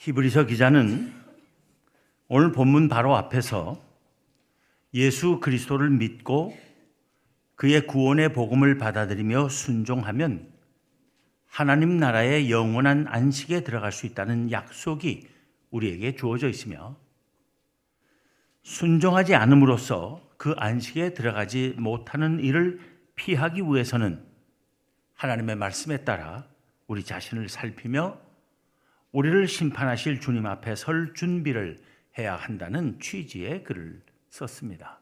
히브리서 기자는 오늘 본문 바로 앞에서 예수 그리스도를 믿고 그의 구원의 복음을 받아들이며 순종하면 하나님 나라의 영원한 안식에 들어갈 수 있다는 약속이 우리에게 주어져 있으며 순종하지 않음으로써 그 안식에 들어가지 못하는 일을 피하기 위해서는 하나님의 말씀에 따라 우리 자신을 살피며 우리를 심판하실 주님 앞에 설 준비를 해야 한다는 취지의 글을 썼습니다.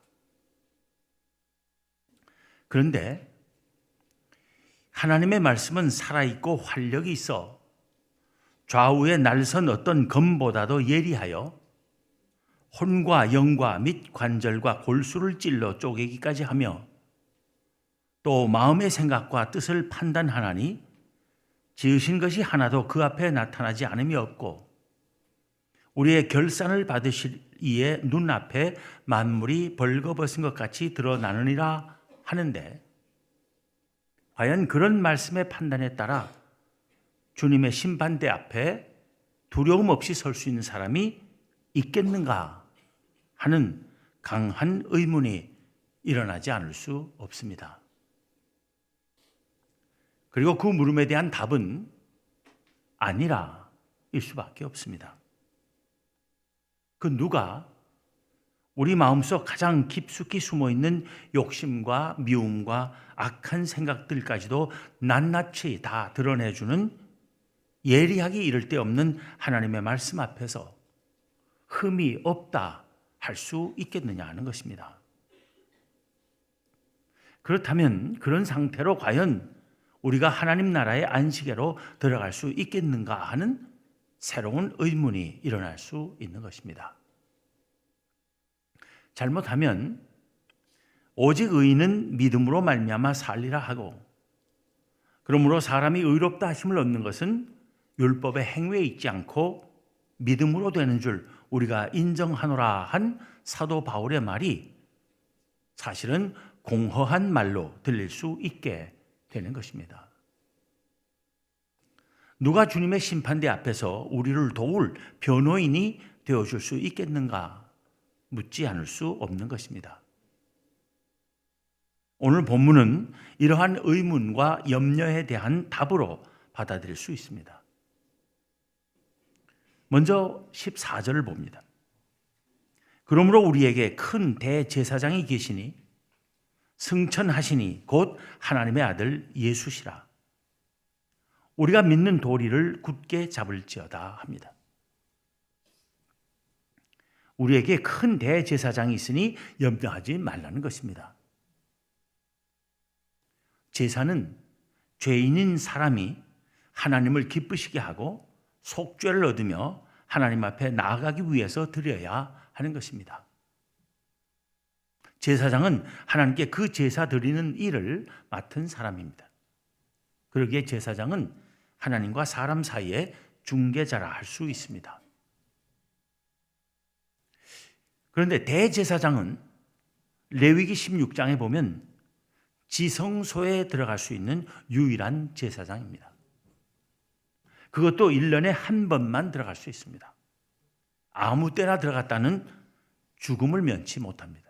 그런데 하나님의 말씀은 살아있고 활력이 있어 좌우에 날선 어떤 검보다도 예리하여 혼과 영과 및 관절과 골수를 찔러 쪼개기까지 하며 또 마음의 생각과 뜻을 판단하나니 지으신 것이 하나도 그 앞에 나타나지 않음이 없고 우리의 결산을 받으실 이의 눈앞에 만물이 벌거벗은 것 같이 드러나느니라 하는데 과연 그런 말씀의 판단에 따라 주님의 심판대 앞에 두려움 없이 설 수 있는 사람이 있겠는가 하는 강한 의문이 일어나지 않을 수 없습니다. 그리고 그 물음에 대한 답은 아니라 일 수밖에 없습니다. 그 누가 우리 마음속 가장 깊숙이 숨어 있는 욕심과 미움과 악한 생각들까지도 낱낱이 다 드러내주는 예리하기 이를 데 없는 하나님의 말씀 앞에서 흠이 없다 할 수 있겠느냐 하는 것입니다. 그렇다면 그런 상태로 과연 우리가 하나님 나라의 안식에로 들어갈 수 있겠는가 하는 새로운 의문이 일어날 수 있는 것입니다. 잘못하면 오직 의인은 믿음으로 말미암아 살리라 하고 그러므로 사람이 의롭다 하심을 얻는 것은 율법의 행위에 있지 않고 믿음으로 되는 줄 우리가 인정하노라 한 사도 바울의 말이 사실은 공허한 말로 들릴 수 있게 되는 것입니다. 누가 주님의 심판대 앞에서 우리를 도울 변호인이 되어줄 수 있겠는가 묻지 않을 수 없는 것입니다. 오늘 본문은 이러한 의문과 염려에 대한 답으로 받아들일 수 있습니다. 먼저 14절을 봅니다. 그러므로 우리에게 큰 대제사장이 계시니 승천하시니 곧 하나님의 아들 예수시라. 우리가 믿는 도리를 굳게 잡을지어다 합니다. 우리에게 큰 대제사장이 있으니 염려하지 말라는 것입니다. 제사는 죄인인 사람이 하나님을 기쁘시게 하고 속죄를 얻으며 하나님 앞에 나아가기 위해서 드려야 하는 것입니다. 제사장은 하나님께 그 제사 드리는 일을 맡은 사람입니다. 그러기에 제사장은 하나님과 사람 사이에 중개자라 할 수 있습니다. 그런데 대제사장은 레위기 16장에 보면 지성소에 들어갈 수 있는 유일한 제사장입니다. 그것도 1년에 한 번만 들어갈 수 있습니다. 아무 때나 들어갔다는 죽음을 면치 못합니다.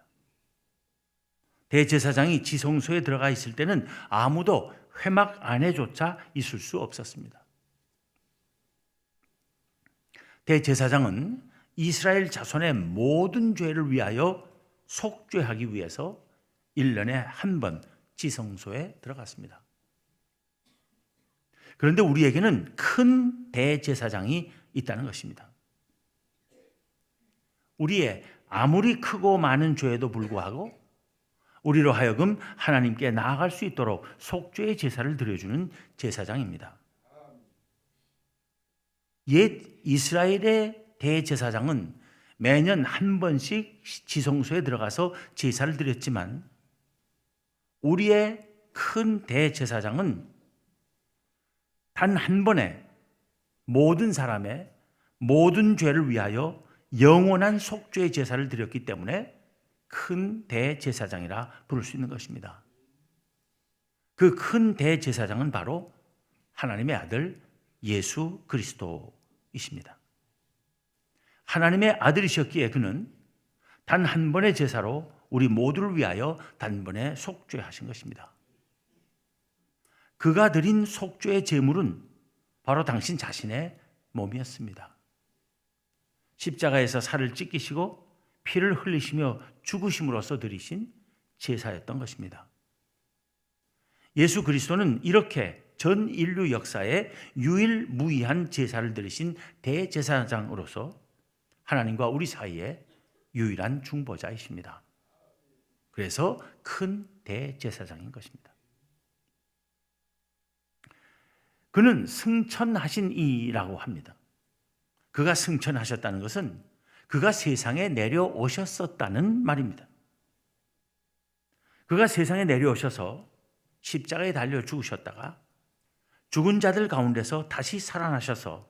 대제사장이 지성소에 들어가 있을 때는 아무도 회막 안에조차 있을 수 없었습니다. 대제사장은 이스라엘 자손의 모든 죄를 위하여 속죄하기 위해서 1년에 한 번 지성소에 들어갔습니다. 그런데 우리에게는 큰 대제사장이 있다는 것입니다. 우리의 아무리 크고 많은 죄에도 불구하고 우리로 하여금 하나님께 나아갈 수 있도록 속죄의 제사를 드려주는 제사장입니다. 옛 이스라엘의 대제사장은 매년 한 번씩 지성소에 들어가서 제사를 드렸지만 우리의 큰 대제사장은 단 한 번에 모든 사람의 모든 죄를 위하여 영원한 속죄의 제사를 드렸기 때문에 큰 대제사장이라 부를 수 있는 것입니다. 그 큰 대제사장은 바로 하나님의 아들 예수 그리스도이십니다. 하나님의 아들이셨기에 그는 단 한 번의 제사로 우리 모두를 위하여 단번에 속죄하신 것입니다. 그가 드린 속죄의 제물은 바로 당신 자신의 몸이었습니다. 십자가에서 살을 찢기시고 피를 흘리시며 죽으심으로써 드리신 제사였던 것입니다. 예수 그리스도는 이렇게 전 인류 역사에 유일무이한 제사를 드리신 대제사장으로서 하나님과 우리 사이에 유일한 중보자이십니다. 그래서 큰 대제사장인 것입니다. 그는 승천하신 이라고 합니다. 그가 승천하셨다는 것은 그가 세상에 내려오셨었다는 말입니다. 그가 세상에 내려오셔서 십자가에 달려 죽으셨다가 죽은 자들 가운데서 다시 살아나셔서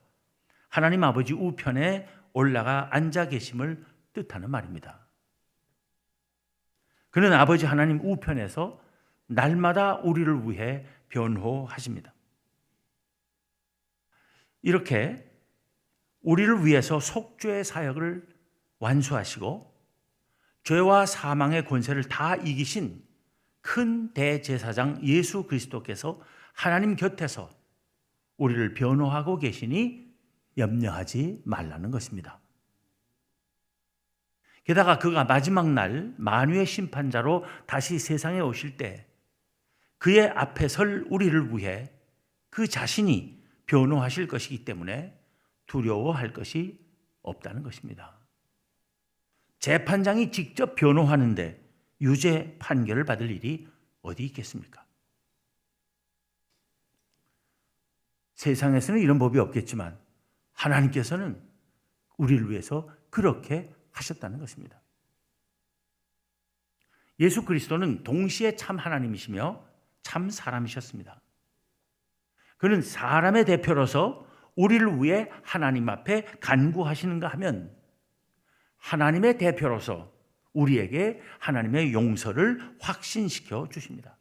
하나님 아버지 우편에 올라가 앉아 계심을 뜻하는 말입니다. 그는 아버지 하나님 우편에서 날마다 우리를 위해 변호하십니다. 이렇게 우리를 위해서 속죄의 사역을 완수하시고 죄와 사망의 권세를 다 이기신 큰 대제사장 예수 그리스도께서 하나님 곁에서 우리를 변호하고 계시니 염려하지 말라는 것입니다. 게다가 그가 마지막 날 만유의 심판자로 다시 세상에 오실 때 그의 앞에 설 우리를 위해 그 자신이 변호하실 것이기 때문에 두려워할 것이 없다는 것입니다. 재판장이 직접 변호하는데 유죄 판결을 받을 일이 어디 있겠습니까? 세상에서는 이런 법이 없겠지만 하나님께서는 우리를 위해서 그렇게 하셨다는 것입니다. 예수 그리스도는 동시에 참 하나님이시며 참 사람이셨습니다. 그는 사람의 대표로서 우리를 위해 하나님 앞에 간구하시는가 하면 하나님의 대표로서 우리에게 하나님의 용서를 확신시켜 주십니다.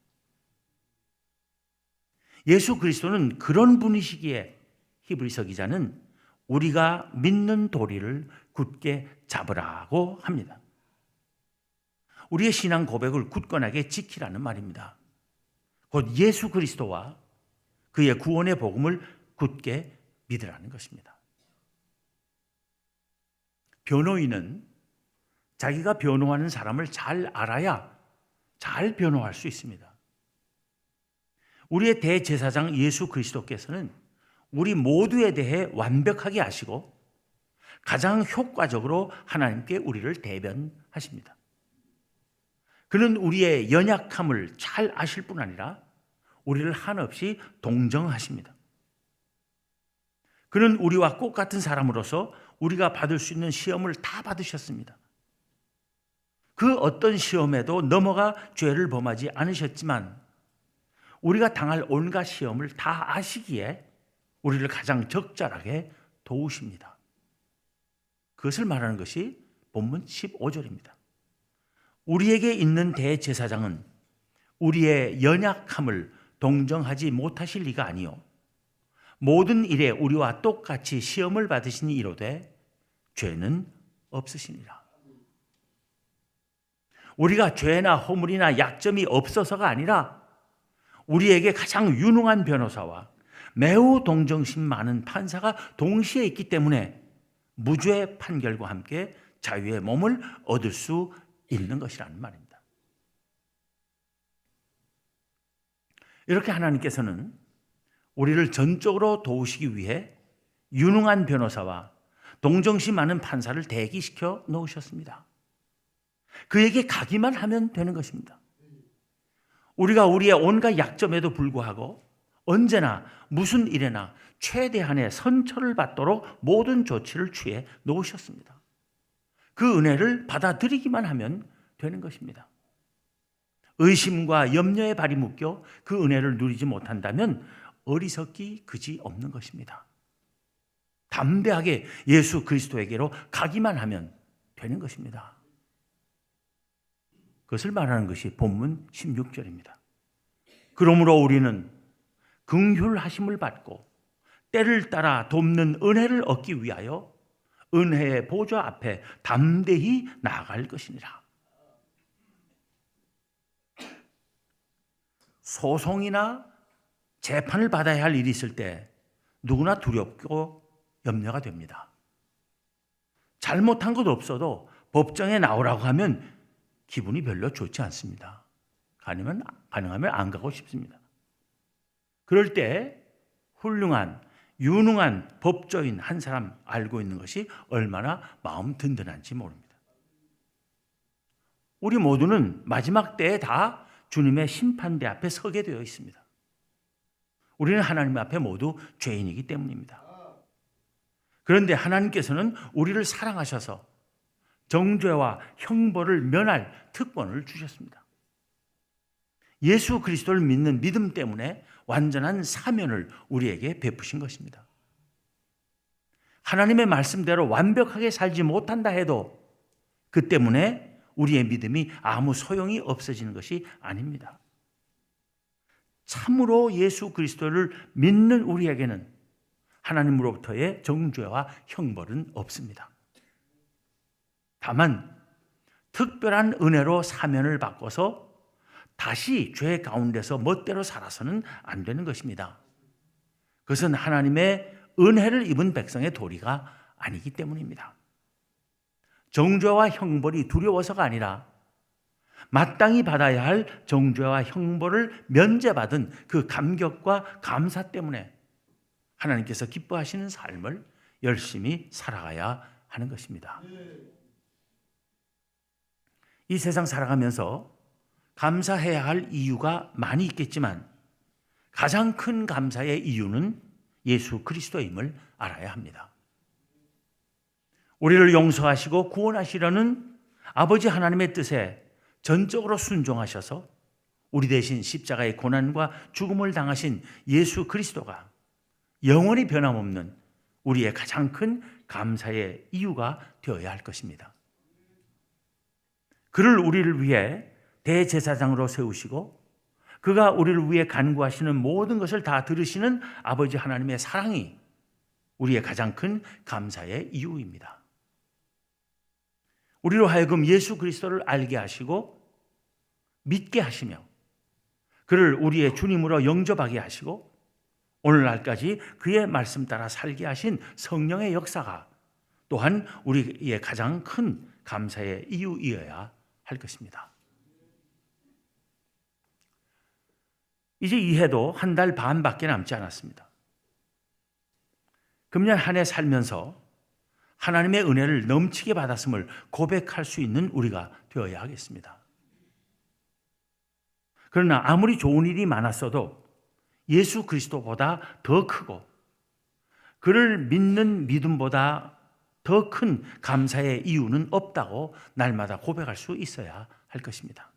예수 그리스도는 그런 분이시기에 히브리서 기자는 우리가 믿는 도리를 굳게 잡으라고 합니다. 우리의 신앙 고백을 굳건하게 지키라는 말입니다. 곧 예수 그리스도와 그의 구원의 복음을 굳게 믿으라는 것입니다. 변호인은 자기가 변호하는 사람을 잘 알아야 잘 변호할 수 있습니다. 우리의 대제사장 예수 그리스도께서는 우리 모두에 대해 완벽하게 아시고 가장 효과적으로 하나님께 우리를 대변하십니다. 그는 우리의 연약함을 잘 아실 뿐 아니라 우리를 한없이 동정하십니다. 그는 우리와 꼭 같은 사람으로서 우리가 받을 수 있는 시험을 다 받으셨습니다. 그 어떤 시험에도 넘어가 죄를 범하지 않으셨지만 우리가 당할 온갖 시험을 다 아시기에 우리를 가장 적절하게 도우십니다. 그것을 말하는 것이 본문 15절입니다. 우리에게 있는 대제사장은 우리의 연약함을 동정하지 못하실 리가 아니요 모든 일에 우리와 똑같이 시험을 받으시니 이로되 죄는 없으시니라. 우리가 죄나 허물이나 약점이 없어서가 아니라 우리에게 가장 유능한 변호사와 매우 동정심 많은 판사가 동시에 있기 때문에 무죄 판결과 함께 자유의 몸을 얻을 수 있는 것이라는 말입니다. 이렇게 하나님께서는 우리를 전적으로 도우시기 위해 유능한 변호사와 동정심 많은 판사를 대기시켜 놓으셨습니다. 그에게 가기만 하면 되는 것입니다. 우리가 우리의 온갖 약점에도 불구하고 언제나 무슨 일에나 최대한의 선처를 받도록 모든 조치를 취해 놓으셨습니다. 그 은혜를 받아들이기만 하면 되는 것입니다. 의심과 염려에 발이 묶여 그 은혜를 누리지 못한다면 어리석기 그지 없는 것입니다. 담대하게 예수 그리스도에게로 가기만 하면 되는 것입니다. 그것을 말하는 것이 본문 16절입니다. 그러므로 우리는 긍휼하심을 받고 때를 따라 돕는 은혜를 얻기 위하여 은혜의 보좌 앞에 담대히 나아갈 것이니라. 소송이나 재판을 받아야 할 일이 있을 때 누구나 두렵고 염려가 됩니다. 잘못한 것 없어도 법정에 나오라고 하면 기분이 별로 좋지 않습니다. 가능하면, 가능하면 안 가고 싶습니다. 그럴 때 훌륭한, 유능한 법조인 한 사람 알고 있는 것이 얼마나 마음 든든한지 모릅니다. 우리 모두는 마지막 때에 다 주님의 심판대 앞에 서게 되어 있습니다. 우리는 하나님 앞에 모두 죄인이기 때문입니다. 그런데 하나님께서는 우리를 사랑하셔서 정죄와 형벌을 면할 특권을 주셨습니다. 예수 그리스도를 믿는 믿음 때문에 완전한 사면을 우리에게 베푸신 것입니다. 하나님의 말씀대로 완벽하게 살지 못한다 해도 그 때문에 우리의 믿음이 아무 소용이 없어지는 것이 아닙니다. 참으로 예수 그리스도를 믿는 우리에게는 하나님으로부터의 정죄와 형벌은 없습니다. 다만 특별한 은혜로 사면을 바꿔서 다시 죄 가운데서 멋대로 살아서는 안 되는 것입니다. 그것은 하나님의 은혜를 입은 백성의 도리가 아니기 때문입니다. 정죄와 형벌이 두려워서가 아니라 마땅히 받아야 할 정죄와 형벌을 면제받은 그 감격과 감사 때문에 하나님께서 기뻐하시는 삶을 열심히 살아가야 하는 것입니다. 이 세상 살아가면서 감사해야 할 이유가 많이 있겠지만 가장 큰 감사의 이유는 예수 그리스도임을 알아야 합니다. 우리를 용서하시고 구원하시려는 아버지 하나님의 뜻에 전적으로 순종하셔서 우리 대신 십자가의 고난과 죽음을 당하신 예수 그리스도가 영원히 변함없는 우리의 가장 큰 감사의 이유가 되어야 할 것입니다. 그를 우리를 위해 대제사장으로 세우시고 그가 우리를 위해 간구하시는 모든 것을 다 들으시는 아버지 하나님의 사랑이 우리의 가장 큰 감사의 이유입니다. 우리로 하여금 예수 그리스도를 알게 하시고 믿게 하시며 그를 우리의 주님으로 영접하게 하시고 오늘날까지 그의 말씀 따라 살게 하신 성령의 역사가 또한 우리의 가장 큰 감사의 이유이어야 할 것입니다. 이제 이 해도 한 달 반밖에 남지 않았습니다. 금년 한 해 살면서 하나님의 은혜를 넘치게 받았음을 고백할 수 있는 우리가 되어야 하겠습니다. 그러나 아무리 좋은 일이 많았어도 예수 그리스도보다 더 크고 그를 믿는 믿음보다 더 큰 감사의 이유는 없다고 날마다 고백할 수 있어야 할 것입니다.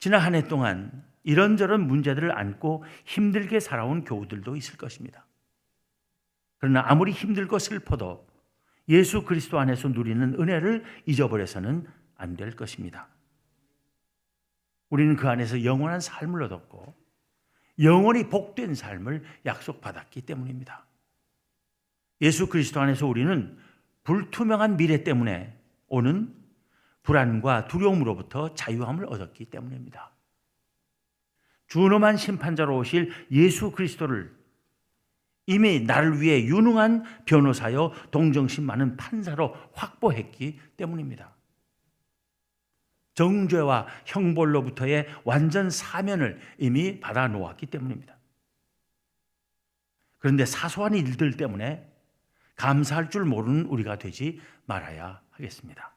지난 한 해 동안 이런저런 문제들을 안고 힘들게 살아온 교우들도 있을 것입니다. 그러나 아무리 힘들고 슬퍼도 예수 그리스도 안에서 누리는 은혜를 잊어버려서는 안 될 것입니다. 우리는 그 안에서 영원한 삶을 얻었고 영원히 복된 삶을 약속받았기 때문입니다. 예수 그리스도 안에서 우리는 불투명한 미래 때문에 오는 불안과 두려움으로부터 자유함을 얻었기 때문입니다. 준엄한 심판자로 오실 예수 그리스도를 이미 나를 위해 유능한 변호사여 동정심 많은 판사로 확보했기 때문입니다. 정죄와 형벌로부터의 완전 사면을 이미 받아 놓았기 때문입니다. 그런데 사소한 일들 때문에 감사할 줄 모르는 우리가 되지 말아야 하겠습니다.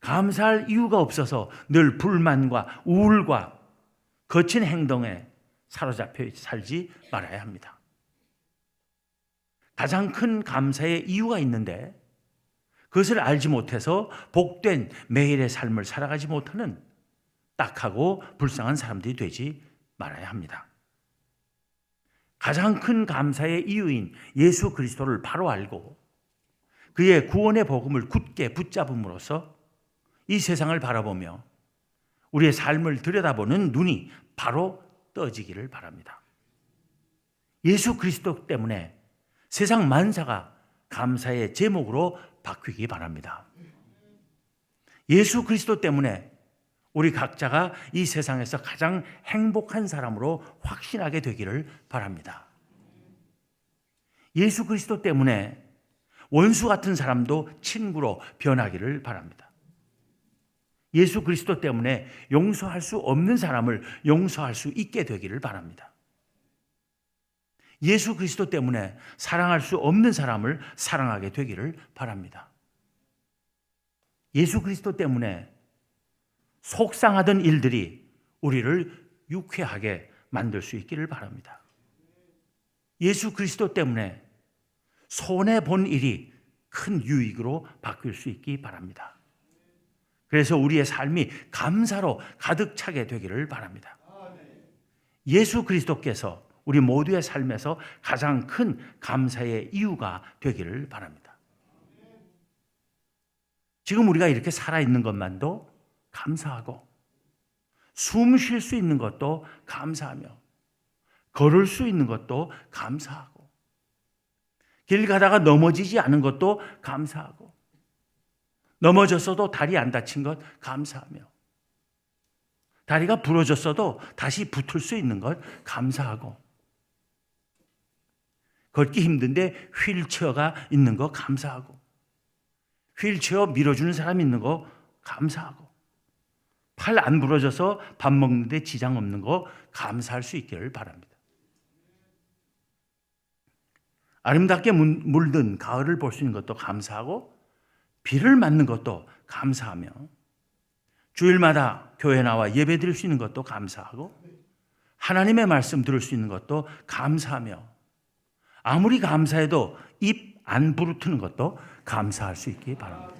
감사할 이유가 없어서 늘 불만과 우울과 거친 행동에 사로잡혀 살지 말아야 합니다. 가장 큰 감사의 이유가 있는데 그것을 알지 못해서 복된 매일의 삶을 살아가지 못하는 딱하고 불쌍한 사람들이 되지 말아야 합니다. 가장 큰 감사의 이유인 예수 그리스도를 바로 알고 그의 구원의 복음을 굳게 붙잡음으로써 이 세상을 바라보며 우리의 삶을 들여다보는 눈이 바로 떠지기를 바랍니다. 예수 그리스도 때문에 세상 만사가 감사의 제목으로 바뀌기 바랍니다. 예수 그리스도 때문에 우리 각자가 이 세상에서 가장 행복한 사람으로 확신하게 되기를 바랍니다. 예수 그리스도 때문에 원수 같은 사람도 친구로 변하기를 바랍니다. 예수 그리스도 때문에 용서할 수 없는 사람을 용서할 수 있게 되기를 바랍니다. 예수 그리스도 때문에 사랑할 수 없는 사람을 사랑하게 되기를 바랍니다. 예수 그리스도 때문에 속상하던 일들이 우리를 유쾌하게 만들 수 있기를 바랍니다. 예수 그리스도 때문에 손해 본 일이 큰 유익으로 바뀔 수 있기 바랍니다. 그래서 우리의 삶이 감사로 가득 차게 되기를 바랍니다. 예수 그리스도께서 우리 모두의 삶에서 가장 큰 감사의 이유가 되기를 바랍니다. 지금 우리가 이렇게 살아있는 것만도 감사하고 숨 쉴 수 있는 것도 감사하며 걸을 수 있는 것도 감사하고 길 가다가 넘어지지 않은 것도 감사하고 넘어졌어도 다리 안 다친 것 감사하며 다리가 부러졌어도 다시 붙을 수 있는 것 감사하고 걷기 힘든데 휠체어가 있는 거 감사하고 휠체어 밀어주는 사람 있는 거 감사하고 팔 안 부러져서 밥 먹는데 지장 없는 거 감사할 수 있기를 바랍니다. 아름답게 물든 가을을 볼 수 있는 것도 감사하고 비를 맞는 것도 감사하며 주일마다 교회 나와 예배 드릴 수 있는 것도 감사하고 하나님의 말씀 들을 수 있는 것도 감사하며 아무리 감사해도 입 안 부르트는 것도 감사할 수 있기 바랍니다.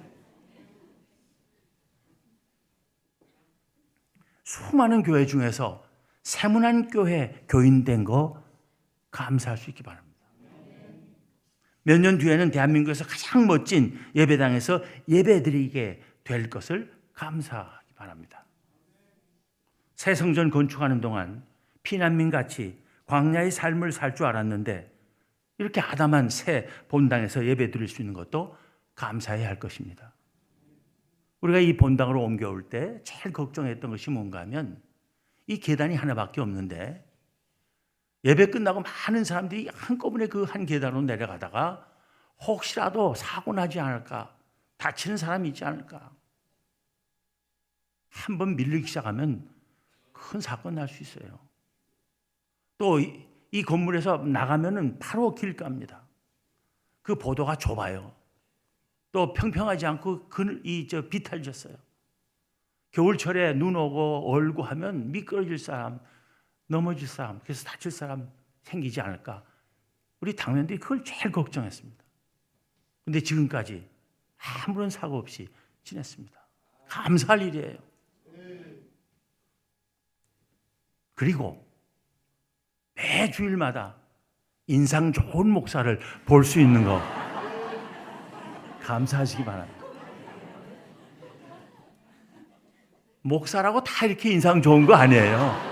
수많은 교회 중에서 세문안 교회 교인 된 거 감사할 수 있기 바랍니다. 몇 년 뒤에는 대한민국에서 가장 멋진 예배당에서 예배드리게 될 것을 감사하기 바랍니다. 새 성전 건축하는 동안 피난민 같이 광야의 삶을 살 줄 알았는데 이렇게 아담한 새 본당에서 예배 드릴 수 있는 것도 감사해야 할 것입니다. 우리가 이 본당으로 옮겨올 때 제일 걱정했던 것이 뭔가 하면 이 계단이 하나밖에 없는데 예배 끝나고 많은 사람들이 한꺼번에 그 한 계단으로 내려가다가 혹시라도 사고 나지 않을까 다치는 사람이 있지 않을까 한 번 밀리기 시작하면 큰 사건 날 수 있어요. 또 이 건물에서 나가면은 바로 길가입니다. 그 보도가 좁아요. 또 평평하지 않고 이저 비탈졌어요. 겨울철에 눈 오고 얼고 하면 미끄러질 사람, 넘어질 사람, 그래서 다칠 사람 생기지 않을까. 우리 당연들이 그걸 제일 걱정했습니다. 근데 지금까지 아무런 사고 없이 지냈습니다. 감사할 일이에요. 그리고 매 주일마다 인상 좋은 목사를 볼 수 있는 거 감사하시기 바랍니다. 목사라고 다 이렇게 인상 좋은 거 아니에요.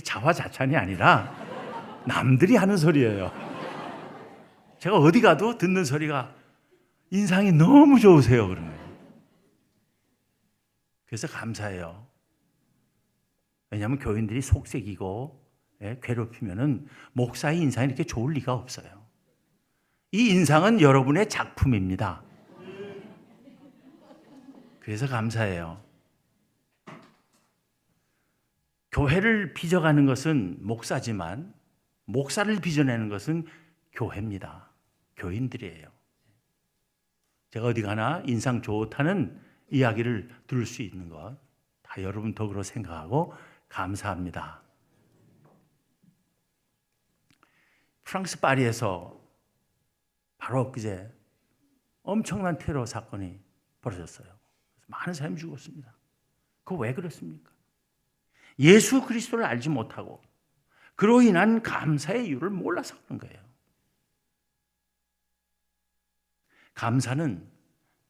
자화자찬이 아니라 남들이 하는 소리예요. 제가 어디 가도 듣는 소리가 인상이 너무 좋으세요. 그러면. 그래서 감사해요. 왜냐하면 교인들이 속색이고 예, 괴롭히면은 목사의 인상이 이렇게 좋을 리가 없어요. 이 인상은 여러분의 작품입니다. 그래서 감사해요. 교회를 빚어가는 것은 목사지만 목사를 빚어내는 것은 교회입니다. 교인들이에요. 제가 어디 가나 인상 좋다는 이야기를 들을 수 있는 것, 다 여러분 덕으로 생각하고 감사합니다. 프랑스 파리에서 바로 엊그제 엄청난 테러 사건이 벌어졌어요. 많은 사람이 죽었습니다. 그왜 그렇습니까? 예수 그리스도를 알지 못하고 그로 인한 감사의 이유를 몰라서 그런 거예요. 감사는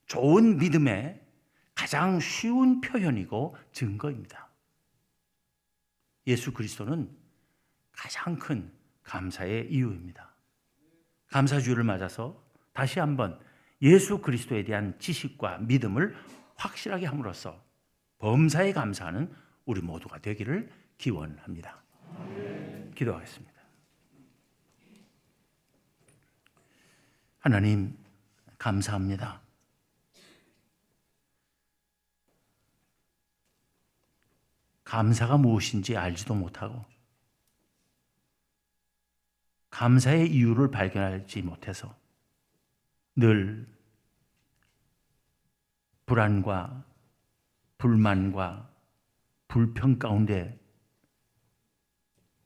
좋은 믿음의 가장 쉬운 표현이고 증거입니다. 예수 그리스도는 가장 큰 감사의 이유입니다. 감사주를 맞아서 다시 한번 예수 그리스도에 대한 지식과 믿음을 확실하게 함으로써 범사에 감사하는 우리 모두가 되기를 기원합니다. 기도하겠습니다. 하나님 감사합니다. 감사가 무엇인지 알지도 못하고 감사의 이유를 발견하지 못해서 늘 불안과 불만과 불평 가운데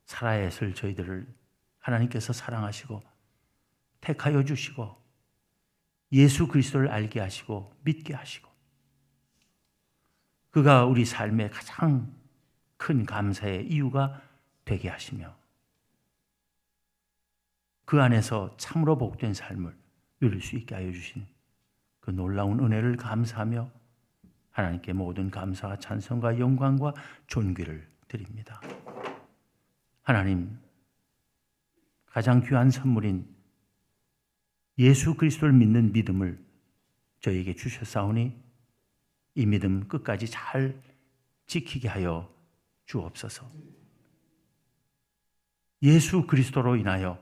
살아야 했을 저희들을 하나님께서 사랑하시고 택하여 주시고 예수 그리스도를 알게 하시고 믿게 하시고 그가 우리 삶의 가장 큰 감사의 이유가 되게 하시며 그 안에서 참으로 복된 삶을 누릴 수 있게 하여 주신 그 놀라운 은혜를 감사하며 하나님께 모든 감사와 찬송과 영광과 존귀를 드립니다. 하나님 가장 귀한 선물인 예수 그리스도를 믿는 믿음을 저에게 주셨사오니 이 믿음 끝까지 잘 지키게 하여 주옵소서. 예수 그리스도로 인하여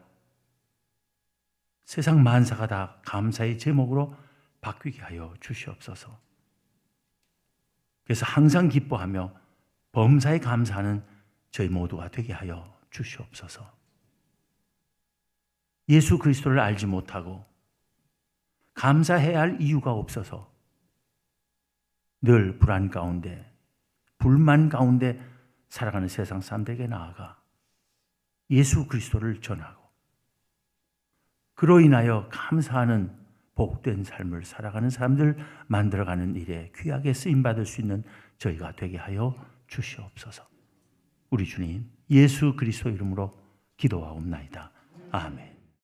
세상 만사가 다 감사의 제목으로 바뀌게 하여 주시옵소서. 그래서 항상 기뻐하며 범사에 감사하는 저희 모두가 되게 하여 주시옵소서. 예수 그리스도를 알지 못하고 감사해야 할 이유가 없어서 늘 불안 가운데 불만 가운데 살아가는 세상 사람들에게 나아가 예수 그리스도를 전하고 그로 인하여 감사하는 복된 삶을 살아가는 사람들 만들어가는 일에 귀하게 쓰임 받을 수 있는 저희가 되게 하여 주시옵소서. 우리 주님 예수 그리스도 이름으로 기도하옵나이다. 아멘.